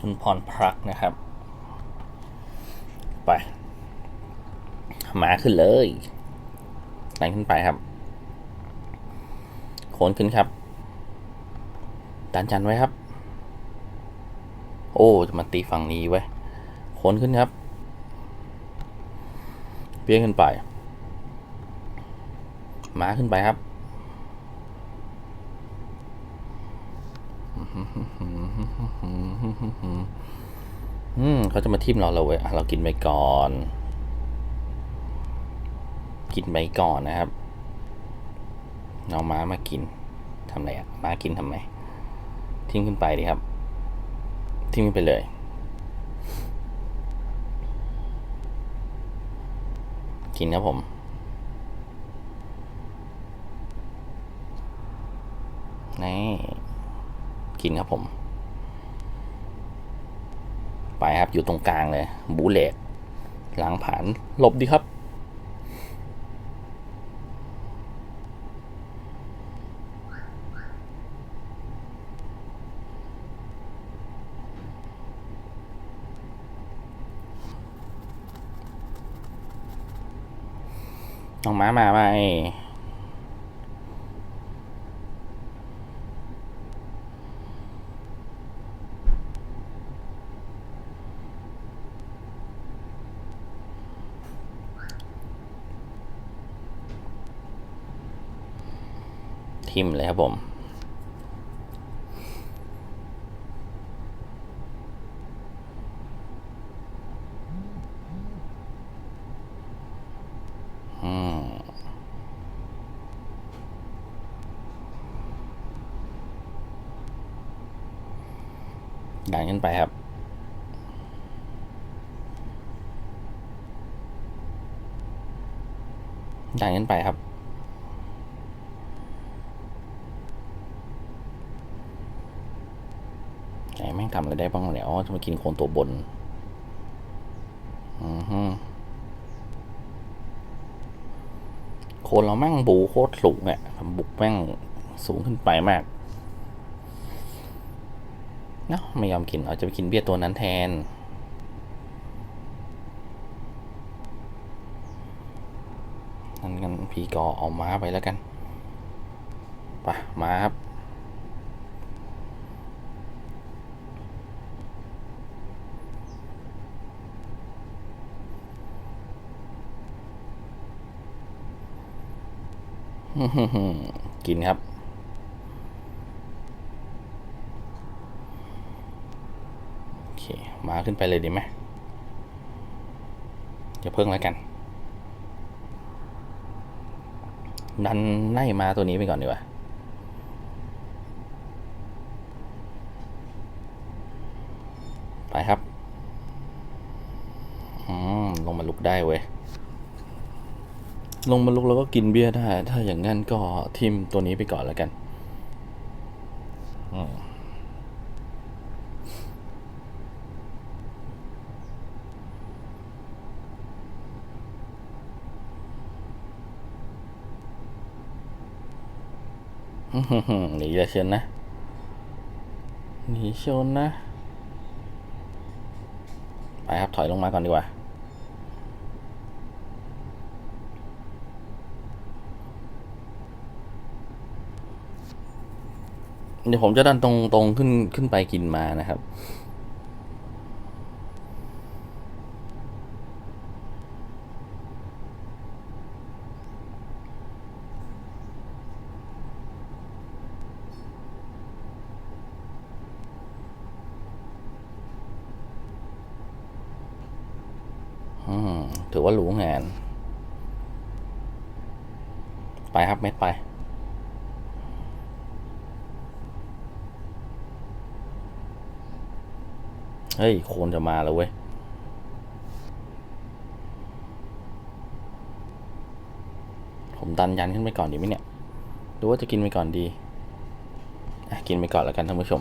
คุณพรพรักนะครับ ไปหมาขึ้นเลยไหนขึ้นไปครับโคนขึ้นครับดันจันไว้ครับ โอ้จะมาตีฝั่งนี้ไว้โคนขึ้นครับเปี้ยขึ้นไปหมาขึ้นไปครับ อืมเขาจะมาทิมเราเราเว้ยเรากินไปก่อน กินไปก่อนนะครับเอาม้ามากินทำไรอะม้ากินทำไมทิ้งขึ้นไปดิครับ ทิ้งขึ้นไปเลย กินครับผมนี่ กินครับผม ไปครับอยู่ตรงกลางเลย บูเลตหลังผ่านหลบดีครับ น้องม้ามาไหม ทิมเลยครับผม อืม ดันขึ้นไปครับ ดันขึ้นไปครับ ไอ้ แม่งทำอะไรได้บ้างแล้วจะมากินโคนตัวบน อือฮึโคนเราแม่งบูโคตรสูงอะบุกแม่งสูงขึ้นไปมากเนาะไม่ยอมกิน เอาจะไปกินเบี้ยตัวนั้นแทน นั่นกันพีกอเอาม้าไปแล้วกันไปมาครับ กินครับโอเคมาขึ้นไปเลยดีไหมจะเพิ่งแล้วกัน ดันไล่มาตัวนี้ไปก่อนดีกว่าไปครับ อืม ลงมาลุกได้เว้ย ลงมาลุกแล้วก็กินเบียร์ได้ ถ้าอย่างนั้นก็ทิมตัวนี้ไปก่อนแล้วกันหนีเลยเชิญนะ หนีชนนะ ไปครับ ถอยลงมาก่อนดีกว่า เดี๋ยวผมจะดันตรงตรงขึ้นขึ้นไปกินมานะครับ อืม ถือว่ารู้งาน ไปครับเม็ดไป เฮ้ย โคนจะมาแล้วเว้ย ผมดันยันขึ้นไปก่อนดีไหมเนี่ยหรือว่าจะกินไปก่อนดี กินไปก่อนแล้วกันท่านผู้ชม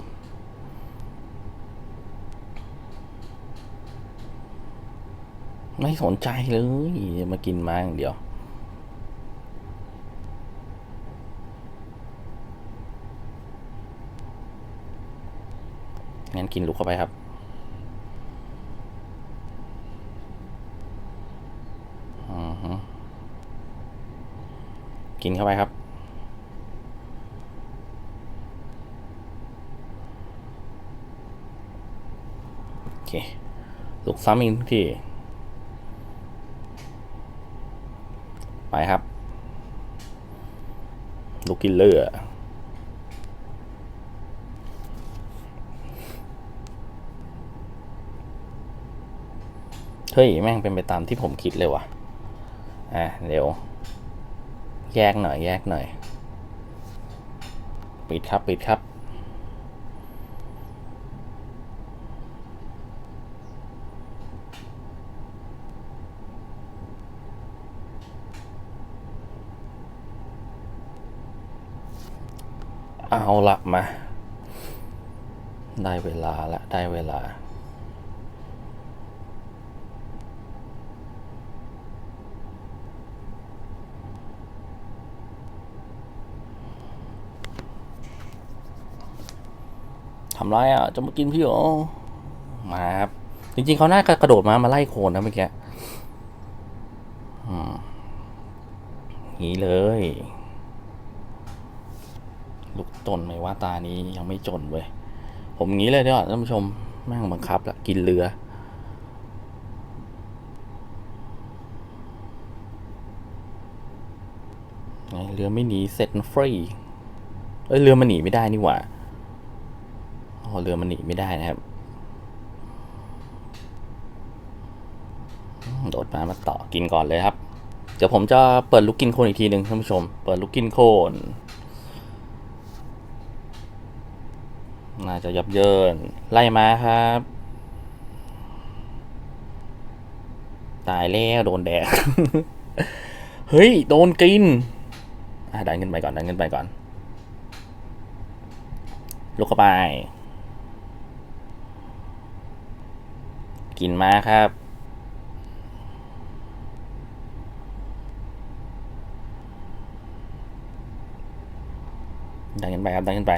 ไม่สนใจเลย มากินมาอย่างเดียวงั้นกินลุกเข้าไปครับ กินเข้าไปครับ โอเคลุกซ้ำอีกทีไปครับ ลูกกินเลือเฮ้ย แม่งเป็นไปตามที่ผมคิดเลยว่ะ อะ เดี๋ยว แยกหน่อยแยกหน่อย ปิดครับปิดครับ เอาละมา ได้เวลาละได้เวลา ทำไรอะ จะมากินพี่เหรอ มาครับ จริงๆเขาน่ากระโดดมา มาไล่โคนนะเมื่อกี้อืมนี้เลย ลูกจนไหมว่าตานี้ยังไม่จนเว้ย ผมงี้เลยเดี๋ยวท่านผู้ชม แม่งบังคับละกินเรือเรือไม่หนีเสร็จฟรี เอ้ยเรือมันหนีไม่ได้นี่หว่า อ๋อเรือมันหนีไม่ได้นะครับ โดดมามาต่อกินก่อนเลยครับ เดี๋ยวผมจะเปิดลูกกินโคนอีกทีหนึ่งท่านผู้ชม เปิดลูกกินโคนน่าจะยับเยินไล่มาครับ ตายแล้วโดนแดดเฮ้ย โดนกินอะดันขึ้นไปก่อนดันขึ้นไปก่อนลุกเข้าไป กินมาครับ ดันขึ้นไปครับ ดันขึ้นไป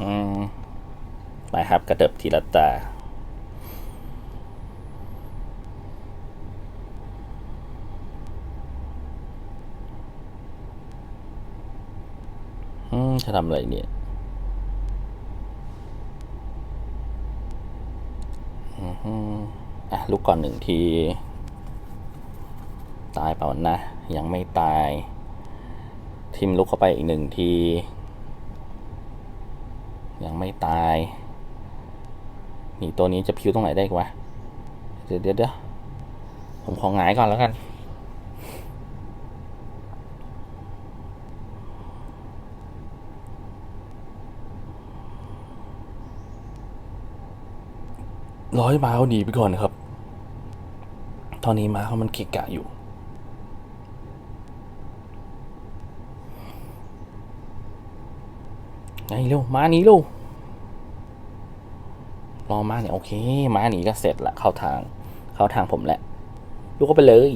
อืมไปครับกระเดิบทีละตา มจะทำอะไรเนี่ยอืออะลุกก่อนหนึ่งที ตายเปล่านะ ยังไม่ตาย ทิมลุกเข้าไปอีกหนึ่งที ยังไม่ตายนี่ตัวนี้จะพิวตรงไหนได้กวะเดี๋ยวเดี๋ยวผมของหงายก่อนแล้วกัน ร้อยมาเขาหนีไปก่อนนะครับ ตอนนี้มาเขามันเกะกะอยู่ ไงเร็วมาหนีเร็วรอมาเนี่ยโอเคมาหนีก็เสร็จละเข้าทาง เข้าทางผมแหละลุกเข้าไปเลย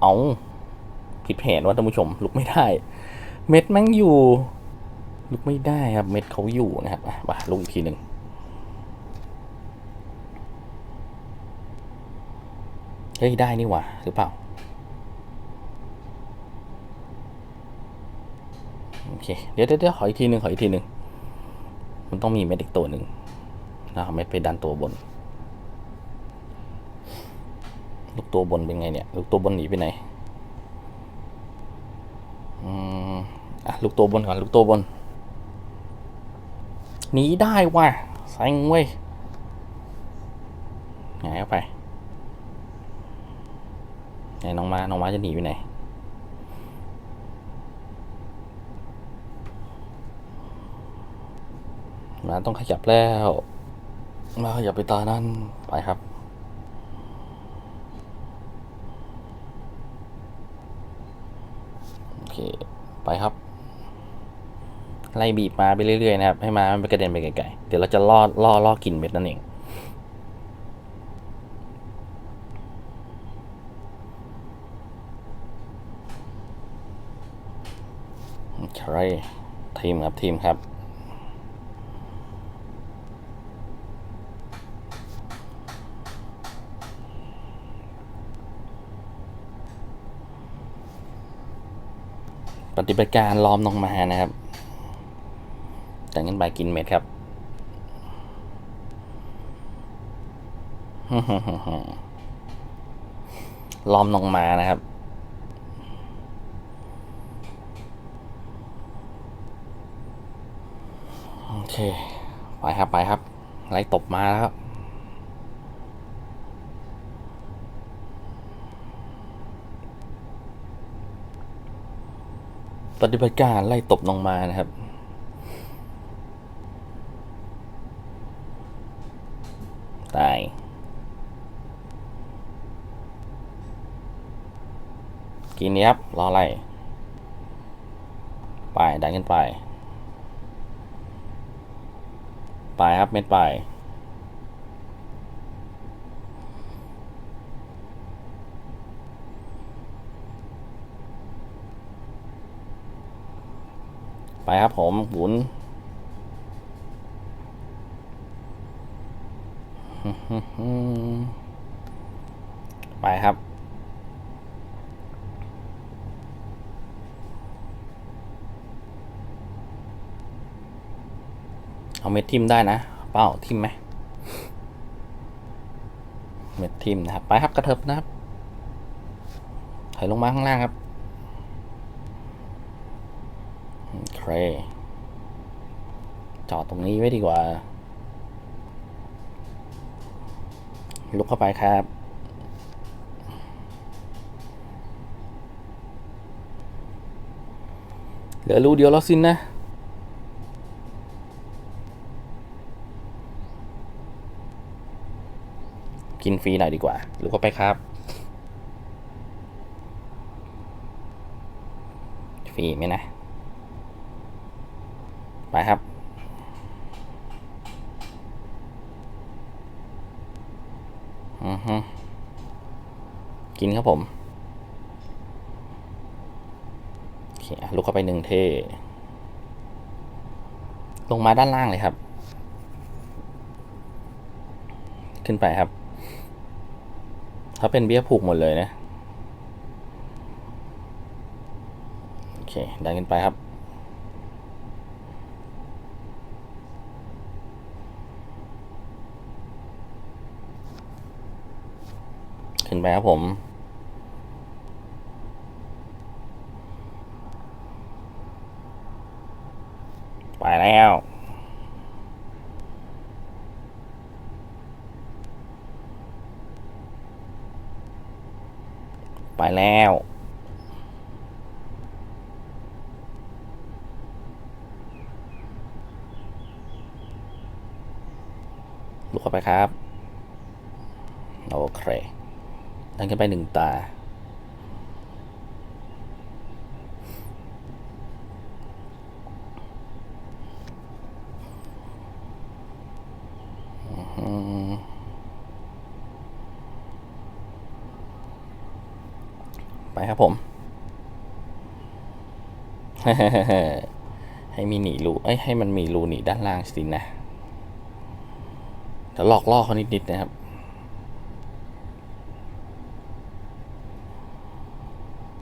เอาผิดแผนว่าท่านผู้ชมลุกไม่ได้ เม็ดแม่งอยู่ ลุกไม่ได้ครับ เม็ดเขาอยู่นะครับอะมาลุกอีกทีหนึ่งเฮ้ย ได้นี่หว่าหรือเปล่า โอเค เดี๋ยวเดี๋ยวขออีกทีหนึ่งขออีกทีหนึ่งมันต้องมีเม็ดอีกตัวหนึ่งนะเอาเม็ดไปดันตัวบน ลูกตัวบนเป็นไงเนี่ย ลูกตัวบนหนีไปไหนอืมอะลูกตัวบนก่อนลูกตัวบน หนีได้ว่ะแซงเว้ยไงเข้าไปไหนน้องมาน้องมาจะหนีไปไหนมาต้องขยับแล้ว มาขยับไปตานั่นไปครับโอเคไปครับ ไล่บีบมาไปเรื่อยๆนะครับ ให้มามันไปกระเด็นไปไกลๆเดี๋ยวเราจะล่อล่อล่อกลิ่นเม็ดนั่นเองใช่ทีมครับทีมครับ ปฏิบัติการล้อมลงมานะครับ แต่งั้นไปกินเม็ดครับล้อมลงมานะครับ โอเค ไปครับไปครับ ไล่ตบมาแล้วครับปฏิบัติการไล่ตบลงมานะครับ ตาย กินนี้ครับ รออะไร ไปดันขึ้นไป ไปครับเม็ดไปไปครับผมหมุน ไปครับ เอาเม็ด ทิมได้นะ เป้าทิมไหมเม็ดทิมนะครับ ไปครับกระเทิบนะครับถอยลงมาข้างล่างครับโอเคจอดตรงนี้ไว้ดีกว่า ลุกเข้าไปครับเหลือรูเดียวแล้วสิ้นนะ กินฟรีหน่อยดีกว่าลุกเข้าไปครับ ฟรีไหมนะ ไปครับอือฮึกินครับผมโอเคลุกเข้าไปหนึ่งเท ลงมาด้านล่างเลยครับ ขึ้นไปครับ ถ้าเป็นเบี้ยผูกหมดเลยนะ โอเค ดันขึ้นไปครับ ขึ้นไปครับผม ไปแล้ว ไปแล้ว ครับโอเคดันขึ้นไปหนึ่งตา ไปครับผม ให้มีหนีรูเอ้ยให้มันมีรูหนีด้านล่างสินะ เดี๋ยวหลอกล่อเขานิดๆนะครับ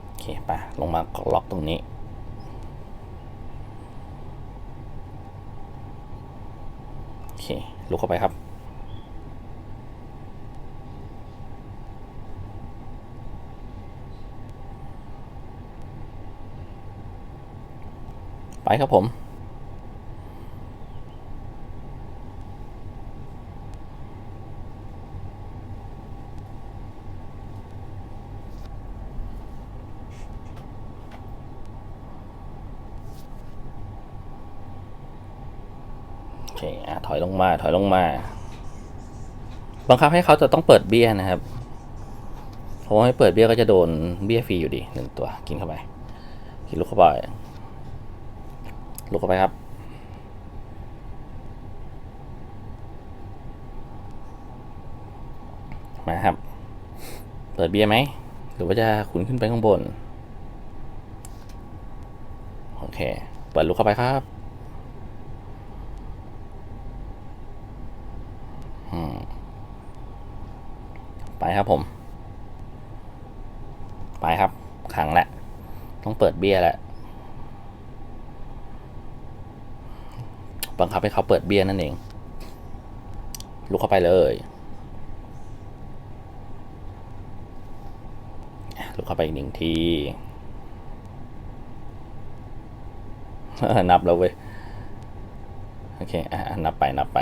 โอเคไปลงมาล็อกตรงนี้โอเคลุกเข้าไปครับไปครับผม เคอะถอยลงมาถอยลงมา บังคับให้เขาจะต้องเปิดเบี้ยนะครับ เพราะว่าไม่เปิดเบี้ยก็จะโดนเบี้ยฟรีอยู่ดีหนึ่งตัว กินเข้าไปกินลูกเข้าไปลูกเข้าไปครับ มาครับ เปิดเบี้ยไหม หรือว่าจะขุนขึ้นไปข้างบน โอเคเคเปิดลูกเข้าไปครับ ไปครับผม ไปครับขังแหละต้องเปิดเบี้ยแหละบังคับให้เขาเปิดเบี้ยนั่นเอง ลุกเข้าไปเลยลุกเข้าไปอีกหนึ่งทีนับแล้วเว้ย โอเคอะอะนับไป นับไป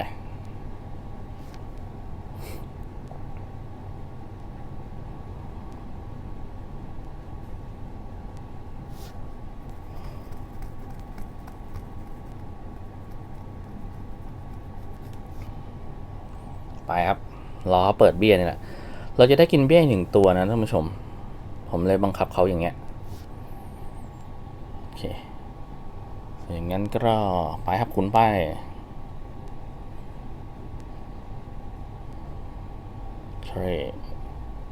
ไปครับ รอเขาเปิดเบี้ยนี่แหละ เราจะได้กินเบี้ยหนึ่งตัวนะท่านผู้ชม ผมเลยบังคับเขาอย่างเงี้ย โอเค อย่างงั้นก็ไปครับคุณไปใช่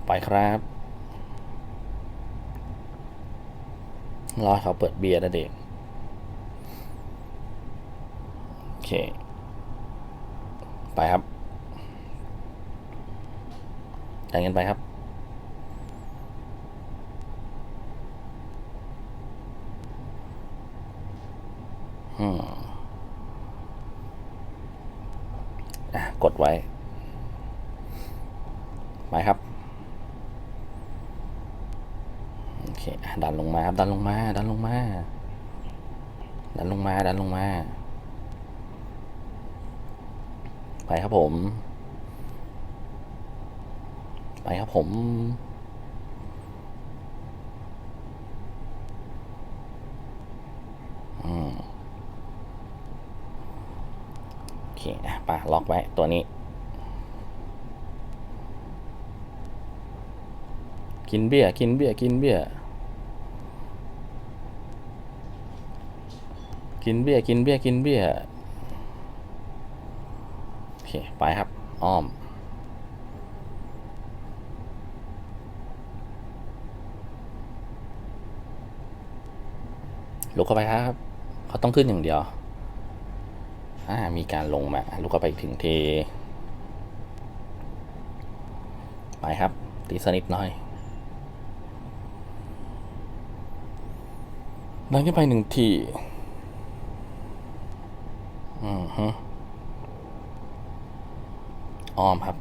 ไปครับ รอเขาเปิดเบียร์นะเด็ก โอเค ไปครับ จ่ายเงินไปครับ อืมอะกดไว้ ไปครับ โอเค ดันลงมาครับ ดันลงมา ดันลงมา ดันลงมา ดันลงมา ไปครับผม ไปครับผม อืมโอเคอะไปล็อกไว้ตัวนี้ กินเบี้ย กินเบี้ย กินเบี้ย กินเบี้ย กินเบี้ย กินเบี้ย โอเค ไปครับ อ้อม ลุกเข้าไปครับเขาต้องขึ้นอย่างเดียวอ่ามีการลงมาลุกเข้าไปถึงทีไปครับ ตีสนิทหน่อยดันขึ้นไปหนึ่งทีอือฮึอ้อมครับ